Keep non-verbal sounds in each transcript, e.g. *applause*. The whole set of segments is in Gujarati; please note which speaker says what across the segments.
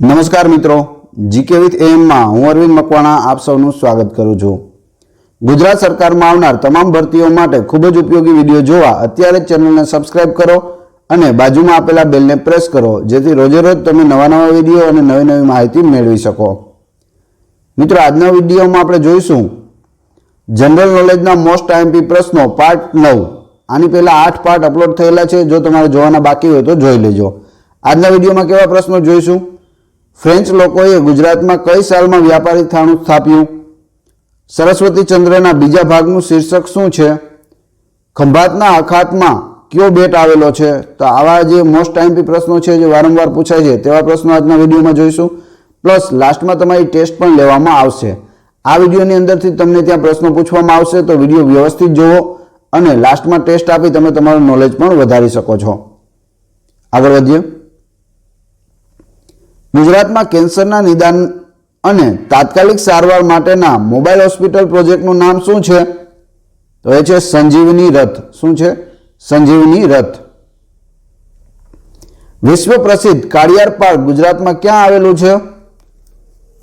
Speaker 1: નમસ્કાર મિત્રો, જીકે વિથ એમમાં હું અરવિંદ મકવાણા આપ સૌનું સ્વાગત કરું છું. ગુજરાત સરકારમાં આવનાર તમામ ભરતીઓ માટે ખૂબ જ ઉપયોગી વીડિયો જોવા અત્યારે ચેનલને સબસ્ક્રાઇબ કરો અને બાજુમાં આપેલા બેલને પ્રેસ કરો, જેથી રોજે રોજ તમે નવા નવા વીડિયો અને નવી નવી માહિતી મેળવી શકો. મિત્રો, આજના વિડીયોમાં આપણે જોઈશું જનરલ નોલેજના મોસ્ટ આઈએમપી પ્રશ્નો પાર્ટ નવ. આની પહેલા આઠ પાર્ટ અપલોડ થયેલા છે, જો તમારે જોવાના બાકી હોય તો જોઈ લેજો. આજના વિડીયોમાં કેવા પ્રશ્નો જોઈશું? ફ્રેન્ચ લોકોએ ગુજરાતમાં કઈ સાલમાં વ્યાપારી થાણું સ્થાપ્યું? સરસ્વતી ચંદ્રના બીજા ભાગનું શીર્ષક શું છે? ખંભાતના અખાતમાં કયો બેટ આવેલો છે? તો આવા જે મોસ્ટ ટાઈમપી પ્રશ્નો છે જે વારંવાર પૂછાય છે, તેવા પ્રશ્નો આજના વિડીયોમાં જોઈશું. પ્લસ લાસ્ટમાં તમારી ટેસ્ટ પણ લેવામાં આવશે. આ વિડીયોની અંદરથી તમને ત્યાં પ્રશ્નો પૂછવામાં આવશે, તો વીડિયો વ્યવસ્થિત જુઓ અને લાસ્ટમાં ટેસ્ટ આપી તમે તમારું નોલેજ પણ વધારી શકો છો. આગળ વધીએ. ગુજરાતમાં કેન્સરના નિદાન અને તાત્કાલિક સારવાર માટેના મોબાઈલ હોસ્પિટલ પ્રોજેક્ટનું નામ શું છે? તો એ છે સંજીવની રથ. શું છે? સંજીવની રથ. વિશ્વ પ્રસિદ્ધ કાળિયાર પાર્ક ગુજરાતમાં ક્યાં આવેલું છે?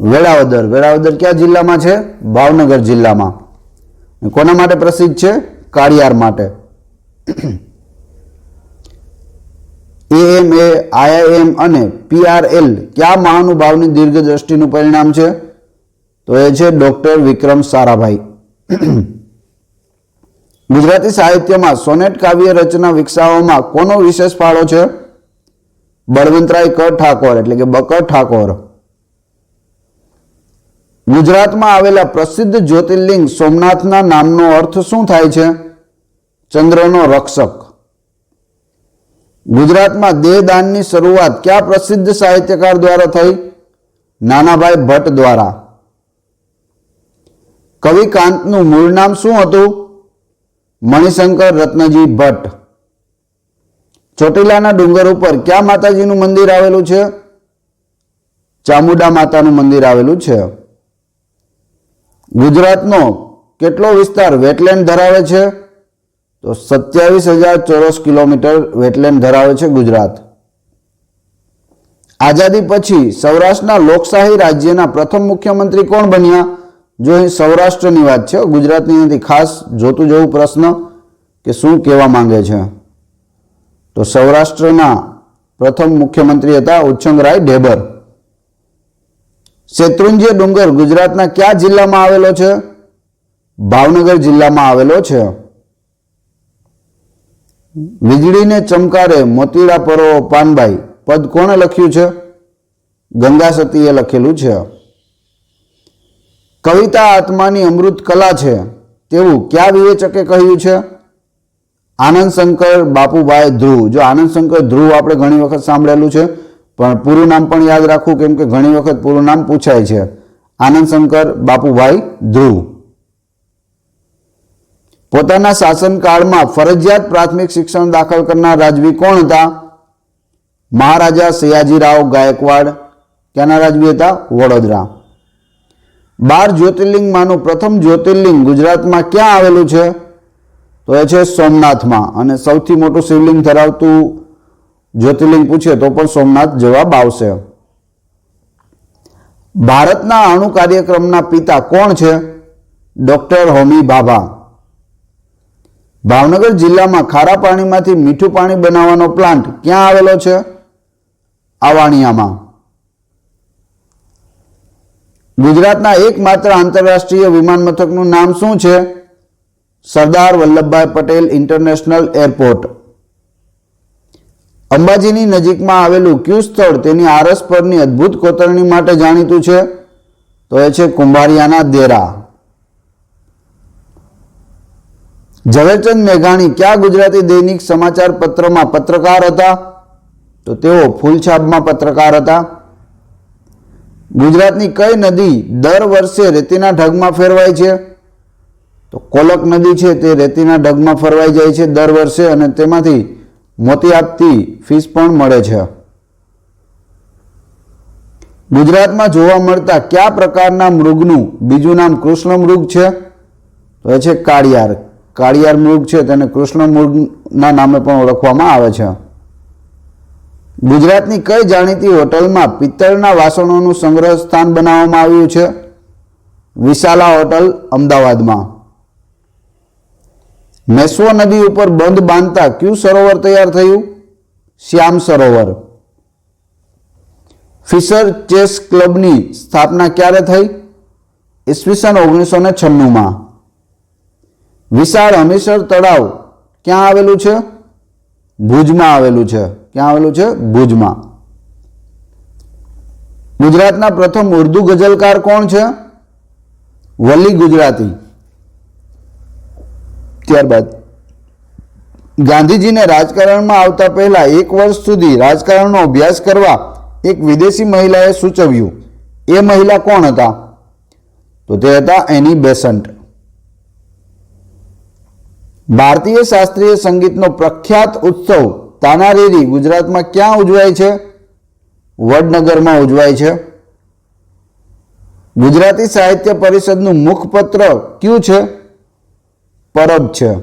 Speaker 1: વેળાવદર. વેળાવદર કયા જિલ્લામાં છે? ભાવનગર જિલ્લામાં. કોના માટે પ્રસિદ્ધ છે? કાળિયાર માટે. એએમએ આઈઆઈએમ અને પીઆરએલ કયા મહાનુભાવની દીર્ઘદ્રષ્ટિનું પરિણામ છે? તો એ છે ડોક્ટર વિક્રમ સારાભાઈ. *clears throat* ગુજરાતી સાહિત્યમાં સોનેટ કાવ્ય રચના વિકસાવવામાં કોનો વિશેષ ફાળો છે? બળવંતરાય ક ઠાકોર, એટલે કે બકર ઠાકોર. ગુજરાતમાં આવેલા પ્રસિદ્ધ જ્યોતિર્લિંગ સોમનાથના નામનો અર્થ શું થાય છે? ચંદ્રનો રક્ષક. ગુજરાતમાં દેહદાનની શરૂઆત કયા પ્રસિદ્ધ સાહિત્યકાર દ્વારા થઈ? નાનાભાઈ ભટ્ટ દ્વારા. કવિ કાંતનું મૂળ નામ શું હતું? મણિશંકર રત્નજી ભટ્ટ. ચોટીલાના ડુંગર ઉપર કયા માતાજીનું મંદિર આવેલું છે? ચામુંડા માતાનું મંદિર આવેલું છે. ગુજરાતનો કેટલો વિસ્તાર વેટલેન્ડ ધરાવે છે? તો સત્યાવીસ હજાર ચોરસ કિલોમીટર વેટલેન્ડ ધરાવે છે ગુજરાત. આઝાદી પછી સૌરાષ્ટ્રના લોકશાહી રાજ્યના પ્રથમ મુખ્યમંત્રી કોણ બન્યા? જો અહીં સૌરાષ્ટ્રની વાત છે, ગુજરાતની નથી ખાસ જોતું જવું પ્રશ્ન કે શું કહેવા માંગે છે? તો સૌરાષ્ટ્રના પ્રથમ મુખ્યમંત્રી હતા ઉચ્છંગરાય ઢેબર. શેત્રુંજ્ય ડુંગર ગુજરાતના કયા જિલ્લામાં આવેલો છે? ભાવનગર જિલ્લામાં આવેલો છે. વીજળીને ચમકારે મોતીડા પરો પાનબાઈ. પદ કોણે લખ્યું છે? ગંગા સતીએ લખેલું છે. કવિતા આત્માની અમૃત કલા છે. તેવું કયા વિવેચકે કહ્યું છે? આનંદ શંકર બાપુભાઈ ધ્રુવ. જો આનંદ શંકર ધ્રુવ આપણે ઘણી વખત સાંભળેલું છે, પણ પૂરું નામ પણ યાદ રાખવું કેમ કે ઘણી વખત પૂરું નામ પૂછાય છે. આનંદ શંકર બાપુભાઈ ધ્રુવ. પોતાના શાસનકાળમાં ફરજિયાત પ્રાથમિક શિક્ષણ દાખલ કરનાર રાજવી કોણ હતા? મહારાજા સયાજીરાવ ગાયકવાડ ક્યાંના રાજવી હતા વડોદરા. બાર જ્યોતિર્લિંગમાંનું પ્રથમ જ્યોતિર્લિંગ ગુજરાતમાં ક્યાં આવેલું છે? તો એ છે સોમનાથમાં. અને સૌથી મોટું શિવલિંગ ધરાવતું જ્યોતિર્લિંગ પૂછે તો પણ સોમનાથ જવાબ આવશે. ભારતના અણુ કાર્યક્રમના પિતા કોણ છે? ડોક્ટર હોમી ભાભા. ભાવનગર જિલ્લામાં ખારા પાણીમાંથી મીઠું પાણી બનાવવાનો પ્લાન્ટ ક્યાં આવેલો છે? આવાણિયામાં. ગુજરાતના એકમાત્ર આંતરરાષ્ટ્રીય વિમાન મથકનું નામ શું છે? Sardar Vallabhbhai Patel international airport. અંબાજીની નજીકમાં આવેલું ક્યુ સ્થળ તેની આરસ પરની અદ્ભુત કોતરણી માટે જાણીતું છે. તો એ છે કુંભારિયાના દેરા. ઝવેરચંદ મેઘાણી કયા ગુજરાતી દૈનિક સમાચાર પત્રમાં પત્રકાર હતા? તો તેઓ ફૂલછાબમાં પત્રકાર હતા. ગુજરાતની કઈ નદી દર વર્ષે રેતીના ઢગમાં ફેરવાય છે? તો કોલક નદી છે તે રેતીના ઢગમાં ફરવાઈ જાય છે દર વર્ષે અને તેમાંથી મોતી આપતી ફીસ પણ મળે છે. ગુજરાતમાં જોવા મળતા કયા પ્રકારના મૃગનું બીજું નામ કૃષ્ણ મૃગ છે? તો એ છે કાળિયાર. કાળિયાર મૃગ છે તેને કૃષ્ણ મૃગના નામે પણ ઓળખવામાં આવે છે. ગુજરાતની કઈ જાણીતી હોટલમાં પિત્તળના વાસણોનું સંગ્રહ સ્થાન બનાવવામાં આવ્યું છે? વિશાલા હોટલ, અમદાવાદમાં. મેશ્વો નદી ઉપર બંધ બાંધતા ક્યુ સરોવર તૈયાર થયું? શ્યામ સરોવર. ફિશર ચેસ ક્લબની સ્થાપના ક્યારે થઈ? ઈસવીસન ઓગણીસો ને છન્નુંમાં. વિશાળ હમીસર તળાવ ક્યાં આવેલું છે? ભુજમાં આવેલું છે. ક્યાં આવેલું છે? ભુજમાં. ગુજરાતના પ્રથમ ઉર્દુ ગઝલકાર કોણ છે? વલી ગુજરાતી. ત્યારબાદ ગાંધીજીને રાજકારણમાં આવતા પહેલા એક વર્ષ સુધી રાજકારણનો અભ્યાસ કરવા એક વિદેશી મહિલાએ સૂચવ્યું. એ મહિલા કોણ હતા? તો તે હતા એની બેસન્ટ. ભારતીય શાસ્ત્રીય સંગીતનો પ્રખ્યાત ઉત્સવ તાનારીરી ગુજરાતમાં ક્યાં ઉજવાય છે? વડનગરમાં ઉજવાય છે. ગુજરાતી સાહિત્ય પરિષદનું મુખપત્ર કયું છે? પરબ છે.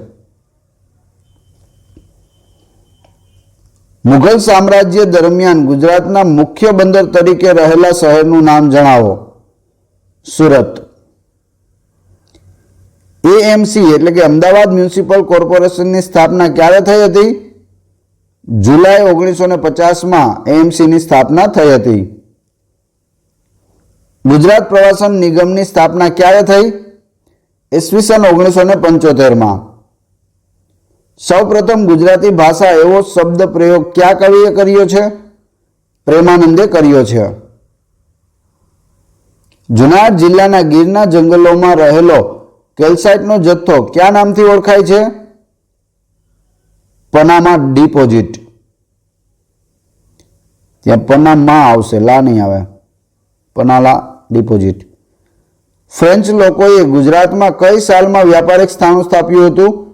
Speaker 1: મુઘલ સામ્રાજ્ય દરમિયાન ગુજરાતના મુખ્ય બંદર તરીકે રહેલા શહેરનું નામ જણાવો. સુરત. એએમસી એટલે કે અમદાવાદ મ્યુનિસિપલ કોર્પોરેશનની સ્થાપના ક્યારે થઈ હતી? જુલાઈ ઓગણીસો ને પચાસમાં એએમસીની સ્થાપના થઈ હતી. ગુજરાત પ્રવાસન નિગમની સ્થાપના ક્યારે થઈ? ઈસવીસન ઓગણીસો ને પંચોતેરમાં. સૌપ્રથમ ગુજરાતી ભાષા એવો શબ્દ પ્રયોગ ક્યાં કવિએ કર્યો છે? પ્રેમાનંદે કર્યો છે. જુનાગઢ જિલ્લાના ગીરના જંગલોમાં રહેલો કેલ્સાઇટનો જથ્થો કયા નામથી ઓળખાય છે? Panama deposit. ત્યાં પનામા આવશે, લા નહીં આવે. પનાલા ડિપોઝિટ. ફ્રેન્ચ લોકોએ ગુજરાતમાં કઈ સાલમાં વ્યાપારિક સ્થાનો સ્થાપ્યું હતું?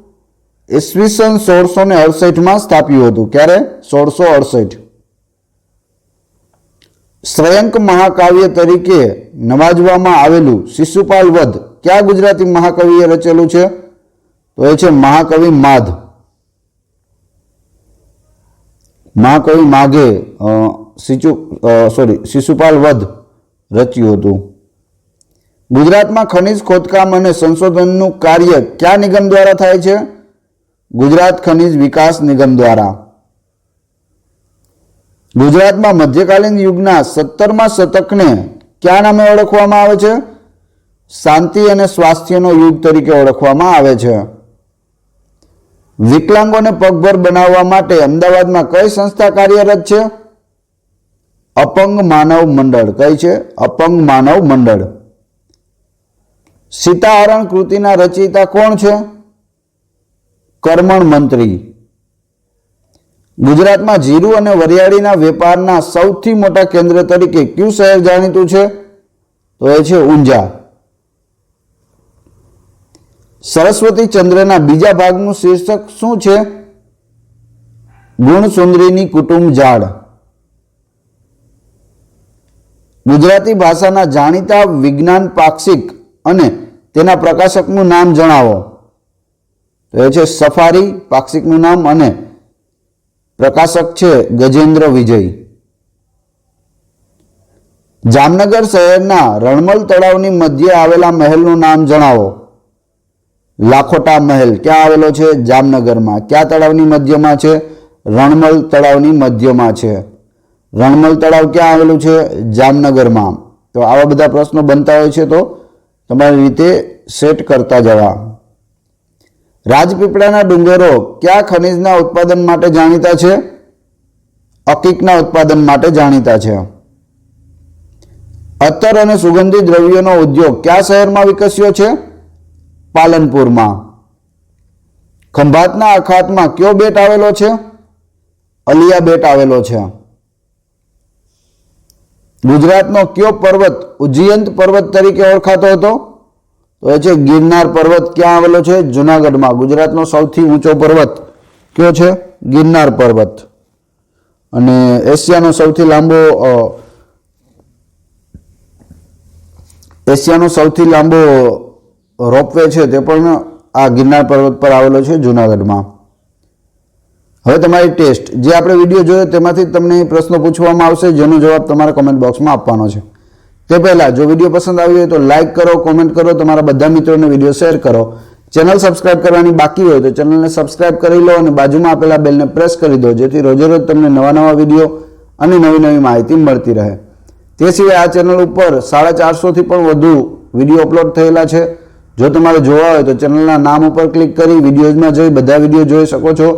Speaker 1: ઈસવીસન સોળસો ને અડસઠમાં સ્થાપ્યું હતું. ક્યારે? સોળસો અડસઠ. શ્રેયંક મહાકાવ્ય તરીકે નવાજવામાં આવેલું શિશુપાલ વધ કયા ગુજરાતી મહાકવિએ રચેલું છે? તો એ છે મહાકવિ માધ. મહાકવિ માઘે સિચુ સોરી શિશુપાલ વધ રચ્યું હતું. ગુજરાતમાં ખનિજ ખોદકામ અને સંશોધનનું કાર્ય કયા નિગમ દ્વારા થાય છે? ગુજરાત ખનિજ વિકાસ નિગમ દ્વારા. ગુજરાતમાં મધ્યકાલીન યુગના સત્તરમા શતકને કયા નામે ઓળખવામાં આવે છે? શાંતિ અને સ્વાસ્થ્યનો યુગ તરીકે ઓળખવામાં આવે છે. વિકલાંગોને પગભર બનાવવા માટે અમદાવાદમાં કઈ સંસ્થા કાર્યરત છે? અપંગ માનવ મંડળ. કઈ છે? અપંગ માનવ મંડળ. સીતાહરણ કૃતિના રચયિતા કોણ છે? કર્મણ મંત્રી. ગુજરાતમાં જીરું અને વરિયાળીના વેપારના સૌથી મોટા કેન્દ્ર તરીકે કયું શહેર જાણીતું છે? તો એ છે ઊંઝા. સરસ્વતી ચંદ્રના બીજા ભાગનું શીર્ષક શું છે? ગુણસુંદરીની કુટુંબ ઝાડ ગુજરાતી ભાષાના જાણીતા વિજ્ઞાન પાક્ષિક અને તેના પ્રકાશકનું નામ જણાવો. તો એ છે સફારી પાક્ષિકનું નામ અને પ્રકાશક છે ગજેન્દ્ર વિજય. જામનગર શહેરના રણમલ તળાવની મધ્યે આવેલા મહેલનું નામ જણાવો. લાખોટા મહેલ ક્યાં આવેલો છે? જામનગરમાં. કયા તળાવની મધ્યમાં છે? રણમલ તળાવની મધ્યમાં છે. રણમલ તળાવ ક્યાં આવેલું છે? જામનગરમાં. તો આવા બધા પ્રશ્નો બનતા હોય છે તો તમારી રીતે સેટ કરતા જવા. રાજપીપળાના ડુંગરો કયા ખનિજના ઉત્પાદન માટે જાણીતા છે? અકીકના ઉત્પાદન માટે જાણીતા છે. અત્તર અને સુગંધી દ્રવ્યોનો ઉદ્યોગ કયા શહેરમાં વિકસ્યો છે? પાલનપુરમાં. ખંભાતના અખાતમાં કયો બેટ આવેલો છે? અલિયા બેટ આવેલો છે. ગુજરાતનો કયો પર્વત ઉજ્જયંત પર્વત તરીકે ઓળખાતો હતો? તો એ છે ગિરનાર પર્વત ક્યાં આવેલો છે? જુનાગઢમાં. ગુજરાતનો સૌથી ઊંચો પર્વત કયો છે? ગિરનાર પર્વત. અને એશિયાનો સૌથી લાંબો એશિયાનો સૌથી લાંબો રોપવે છે તે પણ આ ગિરનાર પર્વત પર આવેલો છે જુનાગઢમાં. હવે તમારી ટેસ્ટ. જે આપણે વીડિયો જોયો તેમાંથી તમને પ્રશ્નો પૂછવામાં આવશે, જેનો જવાબ તમારે કોમેન્ટ બોક્સમાં આપવાનો છે. તે પહેલાં, જો વીડિયો પસંદ આવ્યો હોય તો લાઇક કરો કોમેન્ટ કરો, તમારા બધા મિત્રોને વીડિયો શેર કરો. ચેનલ સબસ્ક્રાઇબ કરવાની બાકી હોય તો ચેનલને સબસ્ક્રાઇબ કરી લો અને બાજુમાં આપેલા બેલને પ્રેસ કરી દો, જેથી રોજે રોજ તમને નવા નવા વીડિયો અને નવી નવી માહિતી મળતી રહે. તે સિવાય આ ચેનલ ઉપર સાડા ચારસોથી પણ વધુ વીડિયો અપલોડ થયેલા છે. જો તમારે જોવા હોય તો ચેનલના નામ ઉપર ક્લિક કરી વિડીયોઝમાં જઈ બધા વીડિયો જોઈ શકો છો.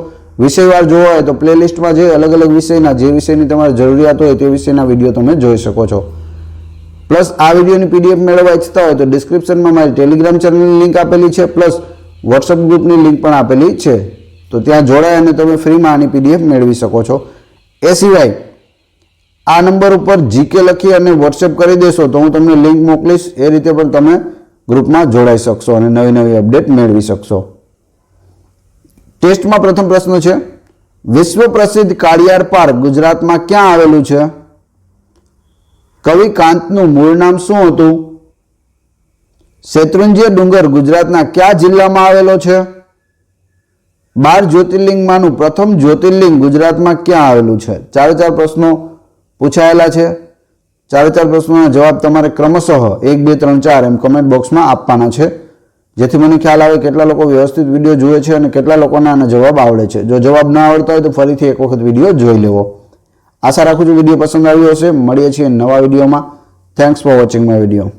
Speaker 1: વિષયવાર જોવા હોય તો પ્લેલિસ્ટમાં જઈ અલગ અલગ વિષયના, જે વિષયની તમારે જરૂરિયાત હોય તે વિષયના વીડિયો તમે જોઈ શકો છો. પ્લસ આ વિડીયોની પીડીએફ મેળવવા ઈચ્છતા હોય તો ડિસ્ક્રિપ્શનમાં મારી ટેલિગ્રામ ચેનલની લિંક આપેલી છે, પ્લસ વોટ્સઅપ ગ્રુપની લિંક પણ આપેલી છે. તો ત્યાં જોડાય અને તમે ફ્રીમાં આની પીડીએફ મેળવી શકો છો. એ સિવાય આ નંબર ઉપર જીકે લખી અને વોટ્સએપ કરી દેશો તો હું તમને લિંક મોકલીશ. એ રીતે પણ તમે ગ્રુપમાં જોડાઈ શકશો અને નવી નવી અપડેટ મેળવી શકશો. ટેસ્ટમાં પ્રથમ પ્રશ્ન છે, વિશ્વ પ્રસિદ્ધ કાળિયાર પાર્ક ગુજરાતમાં ક્યાં આવેલું છે? કવિ કાંતનું મૂળ નામ શું હતું? શેત્રુંજય ડુંગર ગુજરાતના કયા જિલ્લામાં આવેલો છે? બાર જ્યોતિર્લિંગમાંનું પ્રથમ જ્યોતિર્લિંગ ગુજરાતમાં ક્યાં આવેલું છે? ચારે ચાર પ્રશ્નો પૂછાયેલા છે. ચારે ચાર પ્રશ્નોના જવાબ તમારે ક્રમશઃ એક, બે, ત્રણ, ચાર એમ કમેન્ટ બોક્સમાં આપવાના છે. જેથી મને ખ્યાલ આવે કેટલા લોકો વ્યવસ્થિત વીડિયો જુએ છે અને કેટલા લોકોને આનો જવાબ આવડે છે. જો જવાબ ના આવડતા હોય તો ફરીથી એક વખત વીડિયો જોઈ લેવો. આશા રાખું છું વીડિયો પસંદ આવ્યો હશે. મળીએ છીએ નવા વિડીયોમાં thanks for watching my video